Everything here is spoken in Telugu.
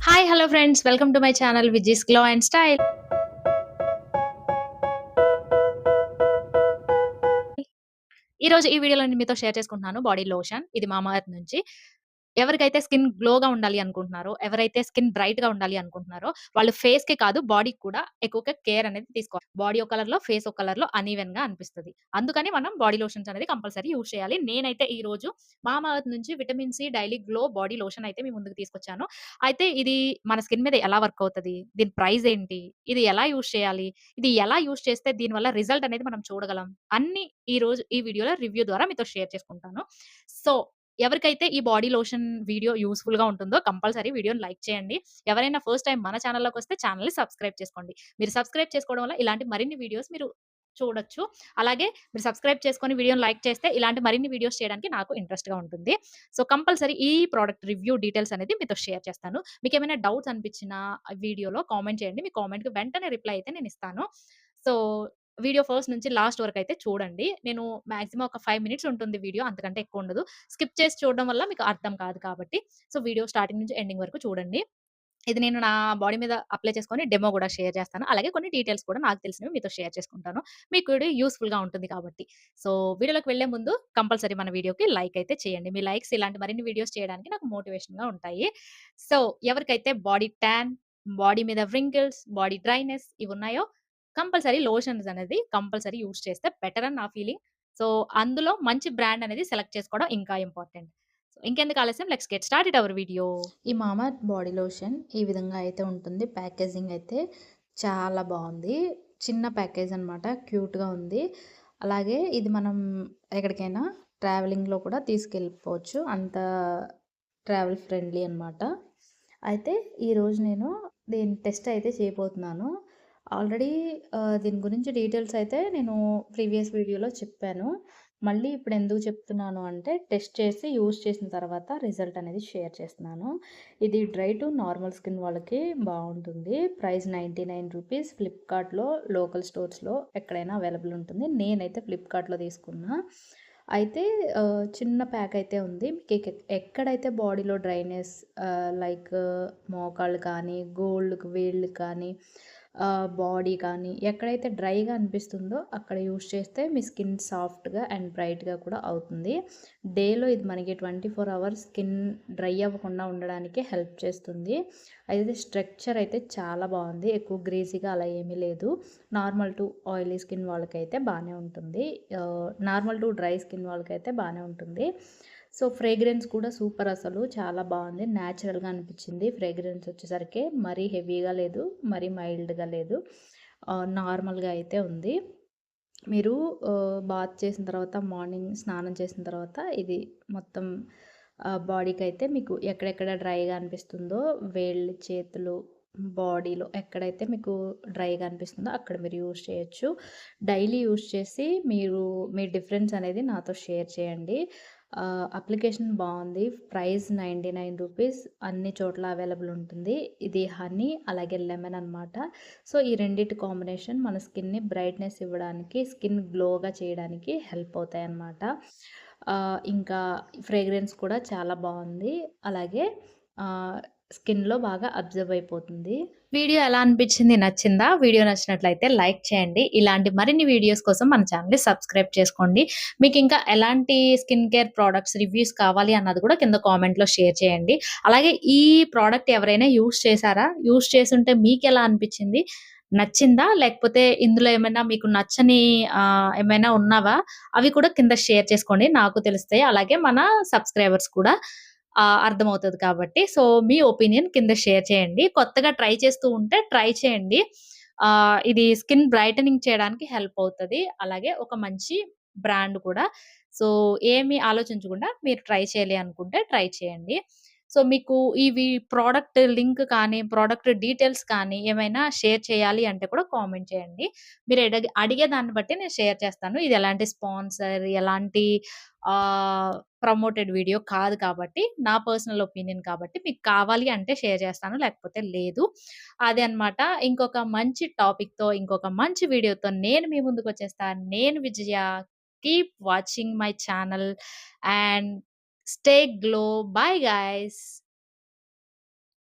Hi hello friends welcome to my channel Viji's glow and style ఈ రోజు ఈ వీడియోలో నేను మీతో షేర్ చేసుకుంటున్నాను బాడీ లోషన్ ఇది మామర్త్ నుంచి. ఎవరికైతే స్కిన్ గ్లోగా ఉండాలి అనుకుంటున్నారో ఎవరైతే స్కిన్ బ్రైట్గా ఉండాలి అనుకుంటున్నారో వాళ్ళు ఫేస్కి కాదు బాడీకి కూడా ఎక్కువగా కేర్ అనేది తీసుకోవాలి బాడీ ఒక కలర్లో ఫేస్ ఒక కలర్లో అన్ఈవెన్గా అనిపిస్తుంది అందుకని మనం బాడీ లోషన్స్ అనేది కంపల్సరీ యూజ్ చేయాలి నేనైతే ఈ రోజు మామా ఎర్త్ నుంచి vitamin C daily glow body lotion అయితే మీ ముందుకు తీసుకొచ్చాను అయితే ఇది మన స్కిన్ మీద ఎలా వర్క్ అవుతది? దీని ప్రైస్ ఏంటి? ఇది ఎలా యూజ్ చేయాలి? ఇది ఎలా యూజ్ చేస్తే దీనివల్ల రిజల్ట్ అనేది మనం చూడగలం? అన్ని ఈ రోజు ఈ వీడియోలో రివ్యూ ద్వారా మీతో షేర్ చేసుకుంటాను. సో, ఎవరికైతే ఈ బాడీ లోషన్ వీడియో యూజ్‌ఫుల్‌గా ఉంటుందో కంపల్సరీ వీడియోని లైక్ చేయండి. ఎవరైనా ఫస్ట్ టైం మన ఛానల్‌లోకొస్తే ఛానల్ని సబ్స్క్రైబ్ చేసుకోండి. మీరు సబ్స్క్రైబ్ చేసుకోవడం వల్ల ఇలాంటి మరిన్ని వీడియోస్ మీరు చూడొచ్చు. అలాగే మీరు సబ్స్క్రైబ్ చేసుకొని వీడియోని లైక్ చేస్తే ఇలాంటి మరిన్ని వీడియోస్ చేయడానికి నాకు ఇంట్రెస్ట్‌గా ఉంటుంది. సో, కంపల్సరీ ఈ ప్రోడక్ట్ రివ్యూ డీటెయిల్స్ అనేది మీతో షేర్ చేస్తాను. మీకు ఏమైనా డౌట్స్ అనిపించిన వీడియోలో కామెంట్ చేయండి. మీ కామెంట్‌కి వెంటనే రిప్లై అయితే నేను ఇస్తాను సో, వీడియో ఫస్ట్ నుంచి లాస్ట్ వరకు అయితే చూడండి. నేను మాక్సిమం ఒక ఫైవ్ మినిట్స్ ఉంటుంది వీడియో. అంతకంటే ఎక్కువ ఉండదు. స్కిప్ చేసి చూడడం వల్ల మీకు అర్థం కాదు కాబట్టి. సో, వీడియో స్టార్టింగ్ నుంచి ఎండింగ్ వరకు చూడండి. ఇది నేను నా బాడీ మీద అప్లై చేసుకొని డెమో కూడా షేర్ చేస్తాను. అలాగే కొన్ని డీటెయిల్స్ కూడా నాకు తెలిసినవి మీతో షేర్ చేసుకుంటాను. మీకు వీడియో యూస్ఫుల్గా ఉంటుంది కాబట్టి. సో, వీడియోలోకి వెళ్ళే ముందు కంపల్సరీ మన వీడియోకి లైక్ అయితే చేయండి. మీ లైక్స్ ఇలాంటి మరిన్ని వీడియోస్ చేయడానికి నాకు మోటివేషన్‌గా ఉంటాయి. సో, ఎవరికైతే బాడీ ట్యాన్ బాడీ మీద వ్రింకిల్స్, బాడీ డ్రైనెస్ ఇవి ఉన్నాయో కంపల్సరీ లోషన్స్ అనేది కంపల్సరీ యూజ్ చేస్తే బెటర్ అని నా ఫీలింగ్. సో, అందులో మంచి బ్రాండ్ అనేది సెలెక్ట్ చేసుకోవడం ఇంకా ఇంపార్టెంట్. సో, ఇంకెందుకు ఆలస్యం let's get started our video. ఈ మామా బాడీ లోషన్ ఈ విధంగా అయితే ఉంటుంది. ప్యాకేజింగ్ అయితే చాలా బాగుంది చిన్న ప్యాకేజ్ అనమాట. క్యూట్‌గా ఉంది. అలాగే ఇది మనం ఎక్కడికైనా ట్రావెలింగ్‌లో కూడా తీసుకెళ్ళిపోవచ్చు. అంత ట్రావెల్ ఫ్రెండ్లీ అనమాట. అయితే ఈరోజు నేను దీని టెస్ట్ అయితే చేయబోతున్నాను. ఆల్రెడీ దీని గురించి డీటెయిల్స్ అయితే నేను ప్రీవియస్ వీడియోలో చెప్పాను. మళ్ళీ ఇప్పుడు ఎందుకు చెప్తున్నాను అంటే టెస్ట్ చేసి యూజ్ చేసిన తర్వాత రిజల్ట్ అనేది షేర్ చేస్తున్నాను. ఇది డ్రై టు నార్మల్ స్కిన్ వాళ్ళకి బాగుంటుంది ప్రైస్ నైన్టీ నైన్ రూపీస్ ఫ్లిప్‌కార్ట్‌లో, లోకల్ స్టోర్స్‌లో ఎక్కడైనా అవైలబుల్ ఉంటుంది. నేనైతే ఫ్లిప్‌కార్ట్‌లో తీసుకున్నా. అయితే చిన్న ప్యాక్ అయితే ఉంది. మీకు ఎక్కడైతే బాడీలో డ్రైనెస్ లైక్ మోకాళ్ళు కానీ, గోల్డ్‌కి వేళ్ళు కానీ, బాడీ కానీ ఎక్కడైతే డ్రైగా అనిపిస్తుందో అక్కడ యూస్ చేస్తే మీ స్కిన్ సాఫ్ట్‌గా అండ్ బ్రైట్‌గా కూడా అవుతుంది. డేలో ఇది మనకి 24 అవర్స్ స్కిన్ డ్రై అవ్వకుండా ఉండడానికి హెల్ప్ చేస్తుంది. అయితే స్ట్రక్చర్ అయితే చాలా బాగుంది ఎక్కువ గ్రీజీగా అలా ఏమీ లేదు. నార్మల్ టు ఆయిలీ స్కిన్ వాళ్ళకైతే బాగానే ఉంటుంది. నార్మల్ టు డ్రై స్కిన్ వాళ్ళకైతే బాగానే ఉంటుంది. సో, ఫ్రేగ్రెన్స్ కూడా సూపర్ అసలు. చాలా బాగుంది నేచురల్‌గా అనిపించింది. ఫ్రేగ్రెన్స్ వచ్చేసరికి మరీ హెవీగా లేదు. మరీ మైల్డ్‌గా లేదు. నార్మల్‌గా అయితే ఉంది. మీరు బాత్ చేసిన తర్వాత మార్నింగ్ స్నానం చేసిన తర్వాత ఇది మొత్తం బాడీకి అయితే మీకు ఎక్కడెక్కడ డ్రైగా అనిపిస్తుందో వేళ్ళు, చేతులు, బాడీలో ఎక్కడైతే మీకు డ్రైగా అనిపిస్తుందో అక్కడ మీరు యూజ్ చేయొచ్చు. డైలీ యూజ్ చేసి మీరు మీ డిఫరెన్స్ అనేది నాతో షేర్ చేయండి. అప్లికేషన్ బాగుంది ప్రైస్ నైంటీ నైన్ రూపీస్ అన్ని చోట్ల అవైలబుల్ ఉంటుంది. ఇది హనీ అలాగే లెమన్ అనమాట. సో, ఈ రెండిటి కాంబినేషన్ మన స్కిన్‌ని బ్రైట్‌నెస్ ఇవ్వడానికి, స్కిన్ గ్లోగా చేయడానికి హెల్ప్ అవుతాయి అన్నమాట ఇంకా ఫ్రేగ్రెన్స్ కూడా చాలా బాగుంది అలాగే స్కిన్‌లో బాగా అబ్జర్వ్ అయిపోతుంది. వీడియో ఎలా అనిపించింది? నచ్చిందా? వీడియో నచ్చినట్లయితే లైక్ చేయండి. ఇలాంటి మరిన్ని వీడియోస్ కోసం మన ఛానల్ని సబ్స్క్రైబ్ చేసుకోండి. మీకు ఇంకా ఎలాంటి స్కిన్ కేర్ ప్రోడక్ట్స్ రివ్యూస్ కావాలి అన్నది కూడా కింద కామెంట్‌లో షేర్ చేయండి. అలాగే ఈ ప్రోడక్ట్ ఎవరైనా యూజ్ చేశారా? యూజ్ చేసుంటే ఎలా అనిపించింది? నచ్చిందా? లేకపోతే ఇందులో ఏమైనా మీకు నచ్చని ఏమైనా ఉన్నావా అవి కూడా కింద షేర్ చేసుకోండి. నాకు తెలుస్తాయి. అలాగే మన సబ్స్క్రైబర్స్ కూడా అర్థమవుతుంది కాబట్టి. సో, మీ ఒపీనియన్ కింద షేర్ చేయండి. కొత్తగా ట్రై చేస్తూ ఉంటే ట్రై చేయండి. ఇది స్కిన్ బ్రైటనింగ్ చేయడానికి హెల్ప్ అవుతుంది అలాగే ఒక మంచి బ్రాండ్ కూడా. సో, ఏమి ఆలోచించకుండా మీరు ట్రై చేయాలి అనుకుంటే ట్రై చేయండి. సో, మీకు ఇవి ప్రోడక్ట్ లింక్ కానీ, ప్రోడక్ట్ డీటెయిల్స్ కానీ ఏమైనా షేర్ చేయాలి అంటే కూడా కామెంట్ చేయండి. మీరు ఎడగ అడిగే దాన్ని బట్టి నేను షేర్ చేస్తాను. ఇది ఎలాంటి స్పాన్సర్, ఎలాంటి ప్రమోటెడ్ వీడియో కాదు కాబట్టి, నా పర్సనల్ ఒపీనియన్ కాబట్టి మీకు కావాలి అంటే షేర్ చేస్తాను. లేకపోతే లేదు. అదే అన్నమాట. ఇంకొక మంచి టాపిక్‌తో, ఇంకొక మంచి వీడియోతో నేను మీ ముందుకు వచ్చేస్తాను నేను Vijaya. Keep watching my channel and Stay glow. Bye, guys.